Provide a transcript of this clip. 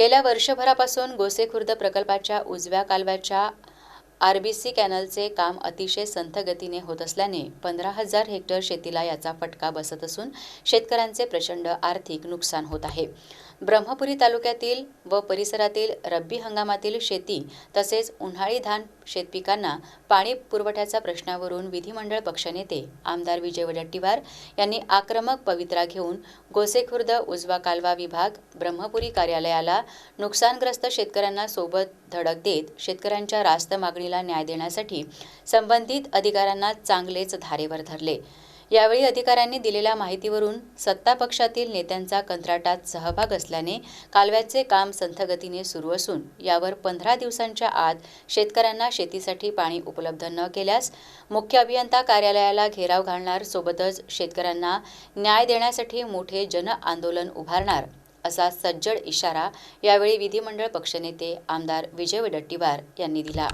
गेल्या वर्षभरापासून गोसेखुर्द प्रकल्पाच्या उजव्या कालव्याच्या आरबीसी कॅनलचे काम अतिशय संथ गतीने होत असल्याने पंधरा हजार हेक्टर शेतीला याचा फटका बसत असून शेतकऱ्यांचे प्रचंड आर्थिक नुकसान होत आहे. ब्रह्मपुरी तालुक्यातील व परिसरातील रब्बी हंगामातील शेती तसेच उन्हाळी धान शेतपिकांना पाणी पुरवठ्याच्या प्रश्नावरून विधिमंडळ पक्षनेते आमदार विजय वडेट्टीवार यांनी आक्रमक पवित्रा घेऊन गोसेखुर्द उजवा कालवा विभाग ब्रह्मपुरी कार्यालयाला नुकसानग्रस्त शेतकऱ्यांना सोबत धडक देत शेतकऱ्यांच्या रास्त मागणीला न्याय देण्यासाठी संबंधित अधिकाऱ्यांना चांगलेच धारेवर धरले. यावेळी अधिकाऱ्यांनी दिलेल्या माहितीवरून सत्ता पक्षातील नेत्यांचा कंत्राटात सहभाग असल्याने कालव्याचे काम संथगतीने सुरू असून यावर पंधरा दिवसांच्या आत शेतकऱ्यांना शेतीसाठी पाणी उपलब्ध न केल्यास मुख्य अभियंता कार्यालयाला घेराव घालणार सोबतच शेतकऱ्यांना न्याय देण्यासाठी मोठे जन आंदोलन उभारणार असा सज्जड इशारा यावेळी विधिमंडळ पक्षनेते आमदार विजय वडट्टीवार यांनी दिला.